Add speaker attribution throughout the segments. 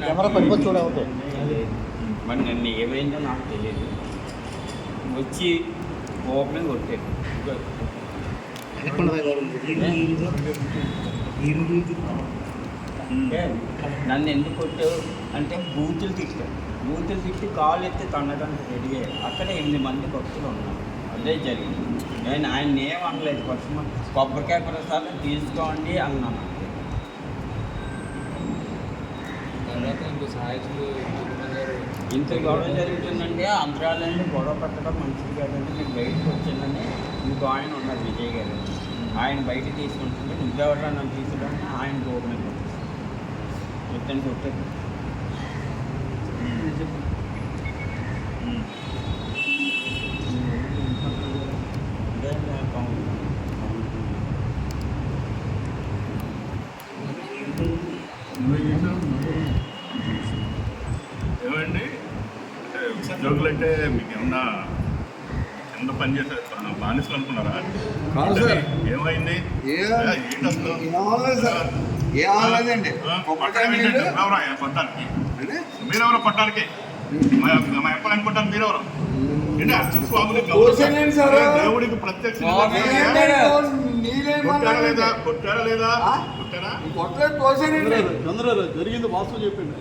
Speaker 1: Camera పట్టుకొని చూడవద్దు.
Speaker 2: మరి నన్ను ఏమైందో నాకు తెలియదు. వచ్చి ఓపెన్ కొట్టాడు అంటే నన్ను ఎందుకు కొట్టావు? అంటే బూతులు తిట్టాడు బూతులు తిట్టి కాలు ఎత్తి తన్నడానికి రెడీ అయ్యాడు అక్కడ ఎనిమిది మంది భక్తులు ఉన్నారు. అదే జరిగింది. నేను ఆయన ఏం అనలేదు. ఫస్ట్ కొబ్బరికాయ ప్రసాదం తీసుకోండి అన్నాను. ఇంత గొడవ జరుగుతుందంటే అంతరాలంటే గొడవ పెట్టడం మంచిది కాదండి నేను బయటకు వచ్చానని ఇంకో ఆయన ఉన్నారు విజయ్ గారు. ఆయన బయట తీసుకుంటుంటే నువ్వెవరా నన్ను తీసుకుని ఆయన ఓపెన్ కొట్టాను కొట్టాను
Speaker 3: ఏమండి? అంటే ఉద్యోగులు అంటే మీకు ఏమన్నా కింద పనిచేసే బానిసలు అనుకున్నారా. ఏమైంది?
Speaker 4: ఏ
Speaker 3: ఏంటి అసలు?
Speaker 4: ఏమనలేదు సార్ ఏ అనలేదండి
Speaker 3: ఆ?
Speaker 4: కొబ్బరికాయ
Speaker 3: కొట్టడం
Speaker 4: నీళ్ళు
Speaker 3: ఏంటంటే ఎవరా ఆయన కొట్టడానికి
Speaker 4: అంటే
Speaker 3: మీరెవరో కొట్టడానికి మా ఎప్పుడు అనుకుంటాను మీరెవరు? ఏంటి అర్చక స్వాములు. దేవుడికి ప్రత్యక్ష కొట్టారా లేదా? కొట్టారా లేదా?
Speaker 1: జరిగింది వాస్తవం చెప్పిండు.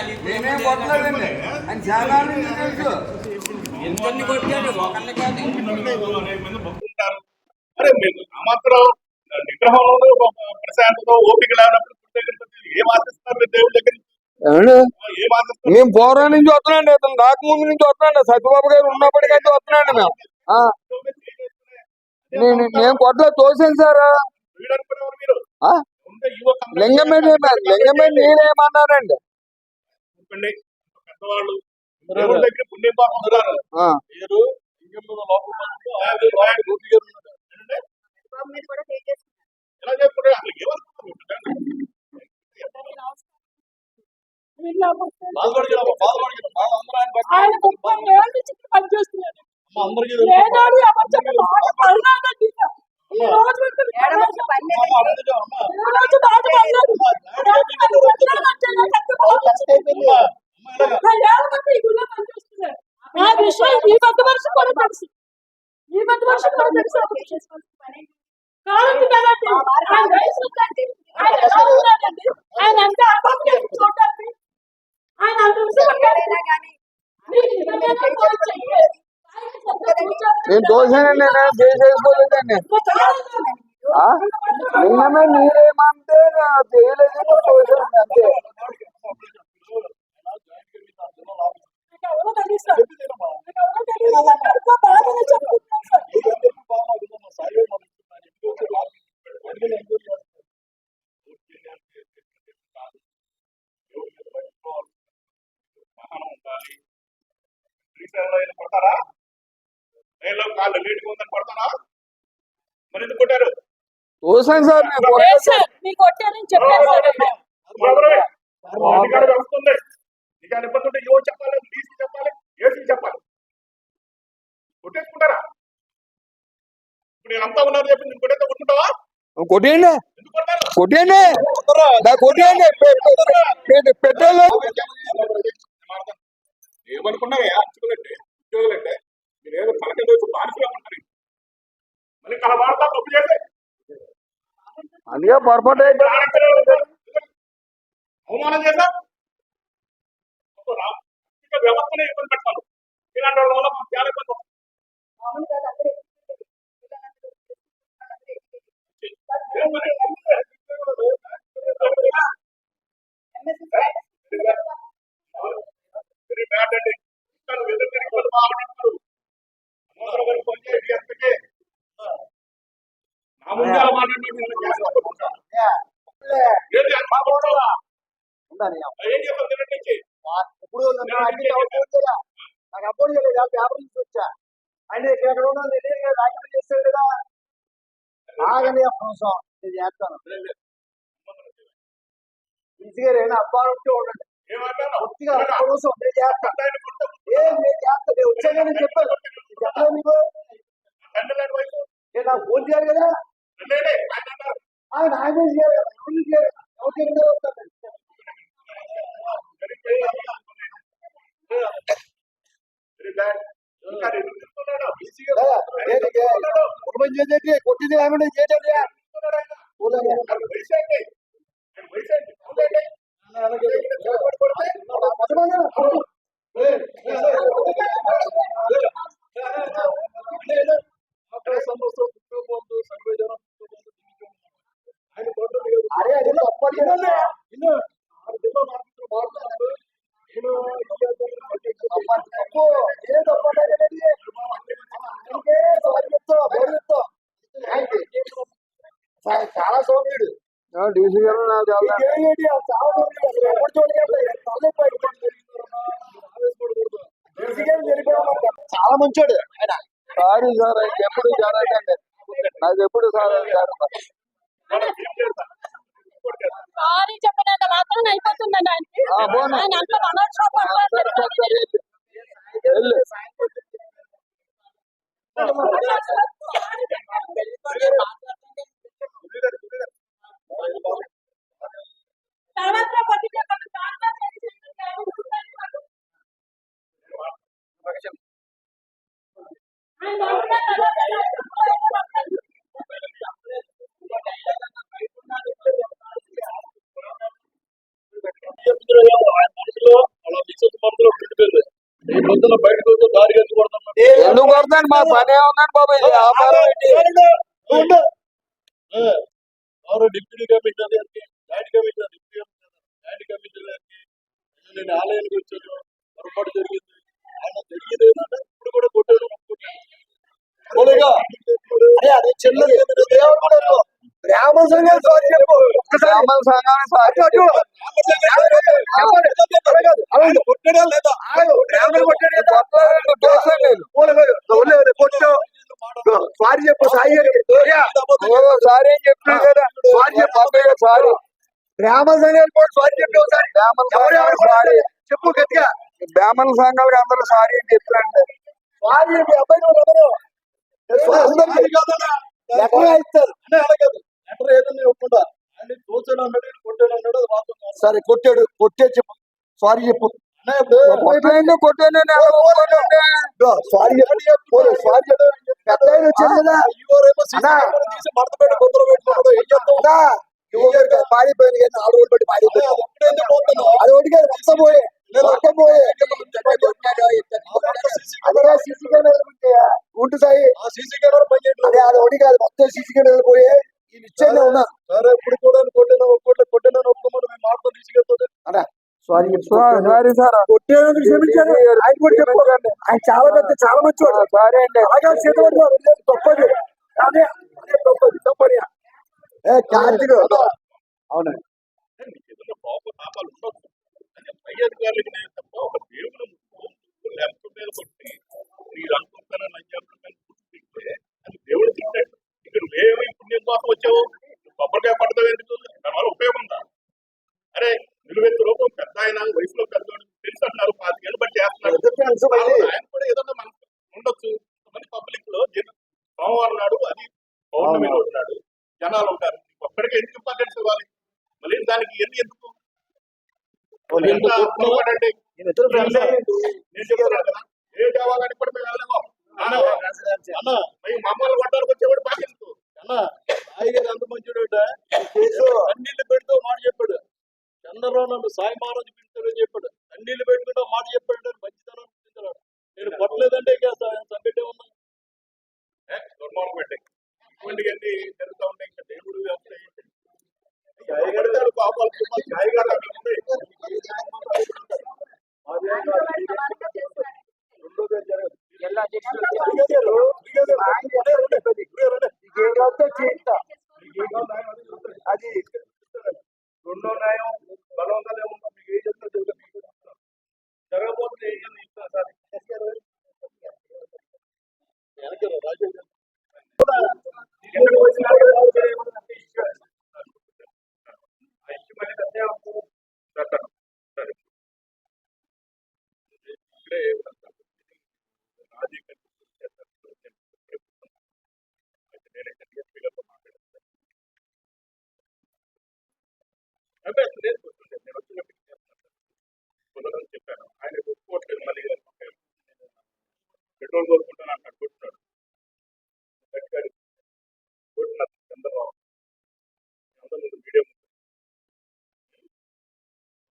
Speaker 2: అది
Speaker 4: నేనేం కొట్టలేదండి. అని చాలా తెలుసు.
Speaker 2: ఎంతని కొట్టాడు ఒకరిని కాదు
Speaker 3: అనేక మంది భక్తుంటారు మీరు ఆ మాత్రం నిగ్రహంలో ప్రశాంతత ఓపిక లేనప్పుడు దగ్గరికి ఏం ఆశిస్తారు మీరు దేవుడి దగ్గర
Speaker 4: మేము పోరా నుంచి వస్తున్నాండి. అతను రాకముందు నుంచి వస్తున్నాండి. సత్యబాబు గారు ఉన్నప్పటికైతే వస్తున్నాండి మేము. నేను నేను కొట్టలో తోసాను సార్.
Speaker 3: వీడు అనుకునేవారు మీరు?
Speaker 4: ఆ?
Speaker 3: ఉంటే ఈవో కంపెనీ
Speaker 4: లింగం మీద ఏమ- లింగం మీద నేనేమన్నానండి.
Speaker 3: పెద్దవాళ్ళు
Speaker 5: పనిచేస్తున్నాడు. ఆ విషయం ఈ పెద్ద మనిషి కూడా తెలుసు ఈ పెద్ద మనిషి కూడా తెలుసు ఆ విషయం. కాదండి కదండి ఆయన వయసు ఉందండి ఆయన ఎలా ఉన్నాడండి ఆయన అర్థం చేసి చూడండి ఆయన అంత విషయం మీకు నిజంగానే ఫోన్ చెయ్యాలి. ఆయన చెప్పండి.
Speaker 4: నేను తోసానండి నేను చేసేసుకోలేదండి ఆ? లింగమే నీరేమంటే నాకు చేయలేదని తోసాను అంతే
Speaker 5: నాకు ఎవరో తెలుసు. నాకు ఎవరో తెలియదు. ఎంతో బాధగా చెప్తున్నాను సార్.
Speaker 3: శ్రీశైలంలో ఈయన కొడతారా రైల్లో కాళ్ళు నీటిగా ఉందని కొడతారా మరి ఎందుకు కొట్టారు
Speaker 4: తోసాను సార్ నేను
Speaker 5: లేదు
Speaker 4: కొట్టలేదు.
Speaker 5: సార్, మీకు కొట్టానని చెప్పాను సార్ ఆయన.
Speaker 3: ఎవరే? అధికారం వస్తుంది నీకు ఆయన ఇబ్బంది ఉంటే యువ చెప్పాలి? డీసీ చెప్పాలి? ఏసీ చెప్పాలి? కొట్టేసుకుంటారా? ఇప్పుడు నేను అంతా ఉన్నారు చెప్పి నేను కొట్టేస్తే కొట్టుకుంటావా?
Speaker 4: కొట్టేయండి. కొట్టేయండి. కొట్టేయండి. పెట్రోల్.
Speaker 3: ఏమనుకున్నారా అర్చకులంటే ఉద్యోగులంటే మీరు ఏదో పలకలు ఉంటారు. మళ్ళీ కళ వాడతా తప్పు చేస్తే
Speaker 4: అందుకే పొరపాటు అయితే
Speaker 3: అవమానం చేశా రాజకీయ వ్యవస్థనే ఇబ్బంది ఇలాంటి వాళ్ళ వల్ల చాలా ఇబ్బంది వెరీ
Speaker 1: ఇప్పుడు నాకు? నాకు అప్పుడు చేయలేదు పేపర్ నుంచి వచ్చా. ఆయన ఎక్కడ ఉన్నా రాజకీయం చేస్తాడు కదా. ఆగని అవసరం నేను చేస్తాను. ఈజీగా రేనా అబ్బా ఉంటే ఉండండి. పూర్తిగా అవసరం నేను చేస్తాను ఏం నేను చేస్తాను నేను వచ్చాను చెప్పాను. చెప్పలేదు
Speaker 3: వయసు
Speaker 1: నేను నాకు ఫోన్ చేయాలి కదా.
Speaker 3: ఆయన
Speaker 1: ఆయన చేయాలి ఎవరు చేయాలి ఎవరికి ఎందుకు వస్తాను
Speaker 3: వెరీ బ్యాడ్ ఇంకా ఎందుకు తిరుగుతున్నాడు
Speaker 1: కుటుంబం చేసేటి కొట్టింది లేకుండా చేసేది
Speaker 3: వయసు
Speaker 1: చాలా సౌమ్యుడు
Speaker 4: డీసీ గారు నాకు చాలా.
Speaker 1: మంచోడు ఆయన.
Speaker 4: సారీ సార్ ఎప్పుడు జరగండి నాకు ఎప్పుడు సారీ
Speaker 5: మాత్రం అయిపోతుందండి ఆయనకి
Speaker 4: ఆ, పోనీ.
Speaker 5: ఆయన అంత మనోక్షోభం
Speaker 4: వెళ్ళు
Speaker 5: తర్వాత పట్టించే పట్టు చాలా చేసి ఆయన
Speaker 4: ఎందుకు కొడతాను మా పని ఏముందండి బాబు ఇది ఏంటి
Speaker 3: ఎవరు డిప్యూటీ కమిషనర్ గారికి joint commissioner deputy joint commissioner గారికి నేను ఆలయానికి వచ్చాను. పొరపాటు జరిగింది. ఆయన జరిగింది ఏంటంటే ఇప్పుడు కూడా కొట్టాడు
Speaker 1: అరే అదే చిన్నది దేవుడు కూడా వద్దు. బ్రాహ్మణ సంఘం సారీ చెప్పు.
Speaker 4: సంఘాన్ని సారీ
Speaker 1: అటు. కొట్టాడా లేదా? బ్రాహ్మణ. కొట్టు. సారీ చెప్పు. సాయి
Speaker 4: సారీ అని చెప్పినా కదా
Speaker 1: సారీ చెప్పు.
Speaker 4: సారీ
Speaker 1: బ్రాహ్మణ సంఘానికి కూడా సారీ చెప్పు ఒకసారి.
Speaker 4: బ్రాహ్మణ
Speaker 1: ఎవరు ఎవరు
Speaker 4: సంఘానికి సారీ.
Speaker 1: చెప్పు గట్టిగా.
Speaker 4: బ్రాహ్మణ సంఘాలకు అందరూ సారీ అని చెప్పారండి
Speaker 1: సారీ అబ్బాయి ఎవరు? ఎక్కడ ఇస్తారు.
Speaker 3: లెటర్ ఏదైనా ఇవ్వకుండా ఆయన చూసాడు అన్నాడు కొట్టాడు అన్నాడు అది వాస్తవం.
Speaker 1: సరే కొట్టాడు కొట్టే చెప్పు. సారీ చెప్పు. సారీ పారిపోయింది కానీ రోజులు బట్టి పారిపోయింది
Speaker 3: అది
Speaker 1: పోయే. పోయే. సీసీ కెమెరా ఉంటు సాయి అదే అది ఒకటి కాదు మొత్తం సీసీ కెమెరా పోయే.
Speaker 3: సరే ఇప్పుడు కూడా కొట్టిన ఒక్కోట్లే కొట్టిన ఒప్పుకోమని మేము మాటతో తీసుకెళ్తుంది
Speaker 1: అన్నా సారీ.
Speaker 4: సారీ సార్
Speaker 1: కొట్టేందుకు క్షమించాను. ఆయన కూడా చెప్పండి ఆయన చాలా పెద్ద చాలా మంచివాడు.
Speaker 4: సారీ అండి.
Speaker 1: అలాగే చేతవాడు తప్పది. అదే అదే తప్పది తప్పని. ఏ కార్తీక్ అవునండి
Speaker 3: పై అధికారులకి నేను తప్ప ఒక దేవుని లెఫ్ట్ మీద కొట్టి మీరు అనుకుంటారని అయ్యారు తింటే అది దేవుడు తింటాడు ఇక్కడ నువ్వేమి పుణ్యం కోసం వచ్చావు కొబ్బరికాయ పడతావు ఎందుకు? దానివల్ల ఉపయోగం ఉందా? అరే నిలువెత్తు రూపం పెద్ద ఆయన వయసులో పెద్దవాడు తెలుసు అంటున్నారు పాతికేళ్ళు బట్టి చేస్తున్నారు
Speaker 1: తెలుసు మళ్ళీ.
Speaker 3: ఆయన కూడా ఏదన్నా మనకు ఉండొచ్చు కొంతమంది పబ్లిక్లో జన- సోమవారం నాడు అది పౌర్ణమి రోజు నాడు జనాలు ఉంటారు ఒక్కడికి ఎందుకు ఇంపార్టెన్స్ ఇవ్వాలి మళ్ళీ దానికి ఎన్ని ఎందుకు మళ్ళీ ఎంత పొరపాటండి?
Speaker 1: నేను ఇద్దరు ఫ్రెండ్స్
Speaker 3: నేను చెప్తున్నాను కదా ఏ దేవాలయానికి కూడా మేము వెళ్ళలేము అన్న అన్న మేము మామూలు కొట్టడానికి వచ్చేవాడు బాగా ఎందుకు అన్న సాయి మంచివాడు అన్నిళ్ళు పెడుతూ మాట చెప్పాడు. చంద్రరావు నన్ను సాయి మహారాజు పిలుస్తాడని చెప్పాడు. అన్నిళ్ళు పెట్టుకుంటూ మాట చెప్పాడు అని మంచితనం చూపించాడు నేను కొట్టలేదంటే ఇక సంగతి ఉన్నా. దుర్మార్గం పెట్టి. ఇటువంటివన్నీ జరుగుతూ ఉంటాయి ఇంకా దేవుడు పాపాలు. రెండోది జరగదు.
Speaker 1: అది
Speaker 3: రెండో న్యాయం బలవంతాలు ఏముందో మీకు ఏం చెప్తా చెబుతా మీకు చెప్తాను. జరగబోతుంది ఏంటి ఇస్తా సార్ వెనకాల రాజు గారు. ఎక్కడికి వచ్చినా నేనైతే DSP గారితో మాట్లాడేస్తాను. అదే లేదు నేను చేస్తాను. చెప్పాను. ఆయన ఒప్పుకోవట్లేదు మళ్ళీ పెట్రోల్ కోరుకుంటాను అంటాడు కొట్టున్నాడు గట్టిగాడు. కొట్టిన చంద్రబాబు. అందరూ ముందు.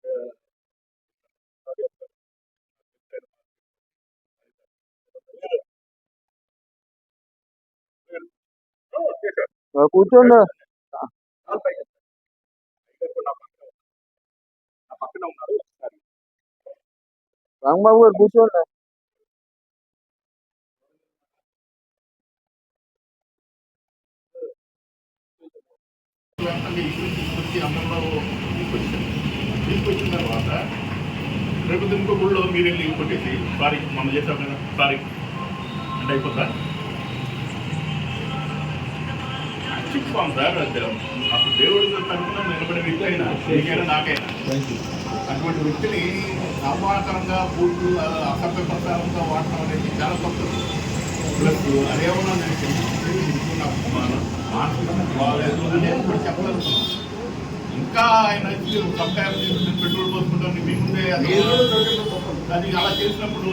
Speaker 3: సార్.
Speaker 4: కూర్చోండి
Speaker 3: కాల్ పై చేశారు. అయితే నా పక్కన నా పక్కన ఉన్నారు ఒకసారి.
Speaker 4: రాంబాబు గారు కూర్చోండి.
Speaker 3: అన్ని ఇష్యూస్ తీసుకొచ్చి అందరిలో తీసుకొచ్చారు. తీసుకొచ్చిన తర్వాత రేపు ఇంకో గుళ్ళో మీరు వెళ్ళి కొట్టేసి సారీ మనం చేసాం కదా సారీ. అంటే అయిపోతా యాక్చువల్ సార్ అది అసలు దేవుడి తరఫున నిలబడే వ్యక్తి అయినా నాకైనా. అటువంటి వ్యక్తిని అవమానకరంగా బూట్లు అసభ్య ప్రచారంగా వాడటం అనేది చాలా తప్పు. ప్లస్ అదేమన్నా నేను తెలుసుకుని నాకు మన- మానసికంగా బాగాలేదు అనేది కూడా చెప్పగలుగుతున్నాను ఇంకా ఆయన వచ్చి సబ్కాయం తీసుకుని పెట్రోల్ పోసుకుంటాను మీ ముందే అది అది అలా చేసినప్పుడు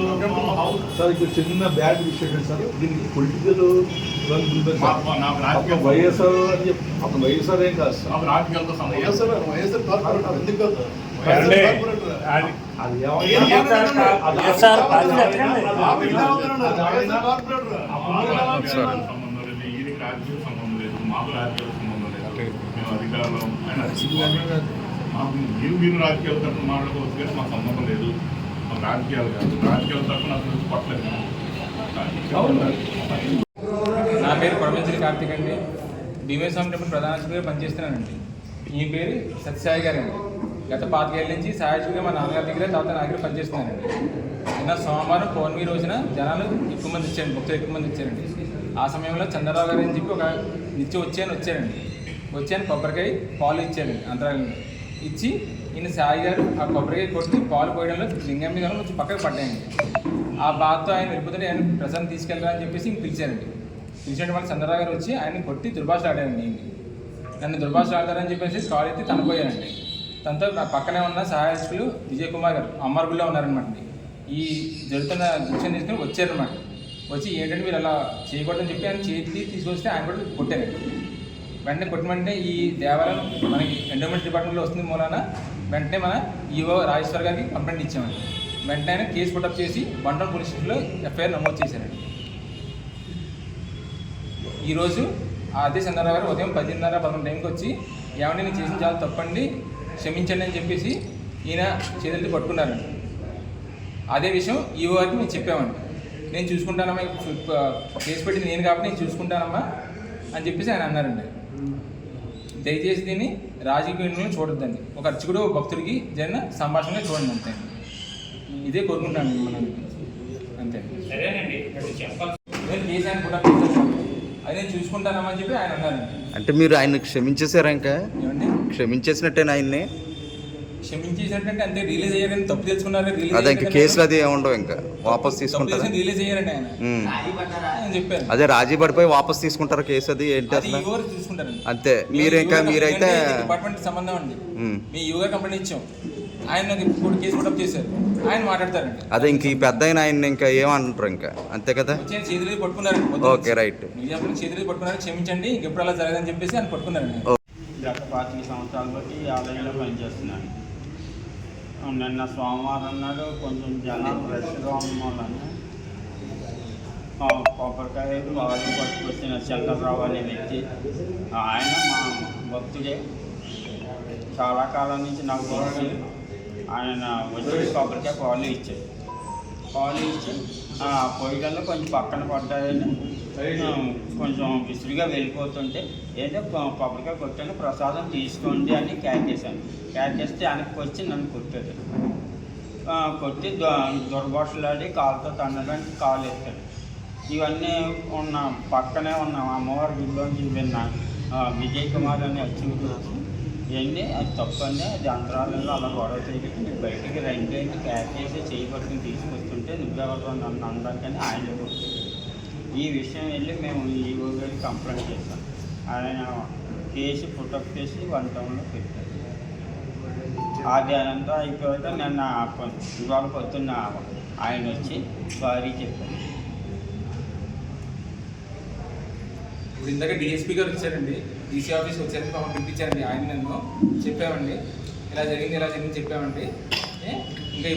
Speaker 3: హౌస్
Speaker 6: సార్ ఇక్కడ చిన్న బ్యాడ్ విషయం సార్. దీనికి పొలిటికల్
Speaker 3: నాకు రాజకీయ
Speaker 6: వైఎస్ఆర్ అని చెప్పి అతను వైఎస్ఆర్ ఏం కాదు సార్.
Speaker 3: నాకు రాజకీయాలతో
Speaker 6: వైఎస్ఆర్ వైఎస్ఆర్ కార్పొరేటర్ ఎందుకు
Speaker 3: సంబంధం లేదు. రాజకీయ సంబంధం లేదు. మాకు రాజకీయ సంబంధం లేదు. మేము అధికారంలో ఆయన మాకు మీరు మీరు రాజకీయాల తరఫున మాట్లాడుకోవచ్చు కానీ మాకు సంబంధం లేదు. మాకు రాజకీయాలు కాదు. రాజకీయాల తరఫున అసలు పట్టలేదు
Speaker 7: నా పేరు పరమేశ్వరి కార్తిక్ అండి. భీమేశ్వరం టెంపుల్ ప్రధాన పనిచేస్తున్నానండి. ఈ పేరు సత్యసాయి గారు అండి. గత పాతికేళ్ళ నుంచి సహాయకుడిగా మా నాన్నగారి దగ్గర తాత నా దగ్గర పనిచేస్తున్నానండి నిన్న సోమవారం పౌర్ణమి రోజున జనాలు ఎక్కువ మంది ఇచ్చారండి భక్తులు ఎక్కువ మంది ఇచ్చారండి ఆ సమయంలో చంద్రరావు గారు అని చెప్పి ఒక నిత్యం వచ్చాయని వచ్చారండి. వచ్చాను కొబ్బరికాయ పాలు ఇచ్చారండి అంతరాలంలో ఇచ్చి ఈయన సాయి గారు ఆ కొబ్బరికాయ కొట్టి పాలు పోయడంలో లింగం మీద కొంచెం పక్కకు పడ్డాయండి. ఆ బాధతో ఆయన వెళ్ళిపోతుంటే ఆయన ప్రసాదం తీసుకెళ్ళాలని చెప్పేసి ఇంక పిలిచారండి. పిలిచిన వాళ్ళు చంద్రరావు గారు వచ్చి ఆయన కొట్టి దుర్భాష ఆడారండి నన్ను దుర్భాష ఆడతారని చెప్పేసి కాల్ ఎత్తి తనపోయారండి తనతో నా పక్కనే ఉన్న సహాయకులు విజయ్ కుమార్ గారు అమర్గుల్లో ఉన్నారనమాట ఈ జరుగుతున్న దృశ్యం తీసుకుని వచ్చారనమాట వచ్చి ఏంటంటే మీరు అలా చేయకూడదని చెప్పి ఆయన చేతి తీసుకొస్తే ఆయన కూడా కొట్టారండి వెంటనే కొట్టమంటే ఈ దేవాలయం మనకి ఎండోమెంట్ డిపార్ట్మెంట్లో వస్తుంది మూలాన. వెంటనే మన ఈఓ రాజేశ్వర్ గారికి కంప్లైంట్ ఇచ్చామండి. వెంటనే ఆయన కేసు పుట్టప్ చేసి బండల్ పోలీస్ స్టేషన్లో ఎఫ్ఐఆర్ నమోదు చేశారండి. ఈరోజు అదే చంద్రరావు గారు ఉదయం పదిన్నర పదకొండు టైంకి వచ్చి ఏమంటే నేను చేసిన చాలా తప్పండి. క్షమించండి అని చెప్పేసి ఈయన చేతులతో పట్టుకున్నారండి అదే విషయం ఈవో గారికి మేము చెప్పామండి నేను చూసుకుంటానమ్మా కేసు పెట్టింది నేను కాబట్టి నేను చూసుకుంటానమ్మా అని చెప్పేసి ఆయన అన్నారండి దయచేసి దీన్ని రాజకీయంలో చూడొద్దండి. ఒక అర్చకుడు ఒక భక్తుడికి జరిగిన సంభాషణగా చూడండి అంతే. ఇదే కోరుకుంటాను మనం అంతే. నేను కేసు ఆయన కూడా అది నేను చూసుకుంటానమ్మా అని చెప్పి ఆయన అన్నారండి
Speaker 8: అంటే మీరు ఆయన క్షమించేశారా ఇంకా?
Speaker 7: ఏమండి?
Speaker 8: క్షమించేసినట్టేనా ఆయన్ని?
Speaker 7: క్షమించేసినట్టు అంతే రిలీజ్ అయ్యారని తప్పు తెలుసుకున్నారు రిలీజ్
Speaker 8: అదే ఇంకా కేసులు అది ఏముండవు ఇంకా. వాపస్ తీసుకుంటారా?
Speaker 7: రిలీజ్ అయ్యారండి ఆయన.
Speaker 8: అదే రాజీ పడిపోయి వాపస్ తీసుకుంటారా కేసు అది? ఏంటి అసలు?
Speaker 7: చూసుకుంటారండి
Speaker 8: అంతే. మీరు ఇంకా మీరైతే
Speaker 7: డిపార్ట్మెంట్ సంబంధం అండి. మీ యువర్ కంపెనీ ఇచ్చాం. ఆయన ఇప్పుడు కేసు పుట్టప్ చేశారు. ఆయన మాట్లాడతారండి.
Speaker 8: అదే ఇంక ఈ పెద్ద ఆయన ఆయన ఇంకా ఏమంటారు ఇంకా? అంతే కదా?
Speaker 7: చేతులు పట్టుకున్నారండి పొద్దున్న
Speaker 8: ఓకే, రైట్.
Speaker 7: చేతులు పట్టుకున్నారు. క్షమించండి ఇంకెప్పుడు అలా జరగదని చెప్పేసి ఆయన పట్టుకున్నారండి.
Speaker 2: గత పాతిక సంవత్సరాల బట్టి ఈ ఆలయంలో పనిచేస్తున్నాను. నిన్న సోమవారం నాడు కొంచెం జనాలు రష్గా ఉన్న వాళ్ళని కొబ్బరికాయ బాగా పట్టుకొచ్చిన చంద్రరావు అనే వ్యక్తి ఆయన మా భక్తుడే. చాలా కాలం నుంచి నాకు తెలుసు ఆయన వచ్చి కొబ్బరికాయ పాలు ఇచ్చాడు. పాలు ఇచ్చి ఆ పొయ్యిలలో కొంచెం పక్కన పడ్డాయని కొంచెం విసురుగా వెళ్ళిపోతుంటే కొ- కొబ్బరికాయ కొట్టాను ప్రసాదం తీసుకోండి అని క్యాచ్ చేశాను. క్యాచ్ చేస్తే వెనక్కి వచ్చి నన్ను కొట్టాడు. కొట్టి దుర్భాషలాడి కాలుతో తన్నడానికి కాలు ఎత్తాడు. ఇవన్నీ ఉన్న పక్కనే ఉన్న. అమ్మవారి గుడిలోంచి విన్న విజయ్ కుమార్ అనే వచ్చి ఇవన్నీ అది తప్పండి అది అంతరాలలో అలా గొడవ చేయకుండా. మీరు బయటికి రండి క్యాచ్ చేసి చేయి పట్టుకుని తీసుకొస్తుంటే నువ్వెవరు? నన్ను అనడానికని ఆయన కొట్టాడు. ఈ విషయం వెళ్ళి మేము ఈఓ గారికి కంప్లైంట్ చేస్తాం ఆయన కేసు పుట్టప్ చేసి వన్ టౌన్లో పెట్టారు. అది అనంతా అయిపోతే నన్ను కొ- ఇవాళ పొద్దున్న ఆయన వచ్చి సారీ చెప్పారు.
Speaker 7: ఇప్పుడు ఇందాక డిఎస్పీ గారు వచ్చారండి. డీసీ ఆఫీస్ వచ్చారండి పాపం పిలిపించారండి ఆయన నన్ను చెప్పామండి. ఇలా జరిగింది ఇలా జరిగింది చెప్పామండి. ఇంకా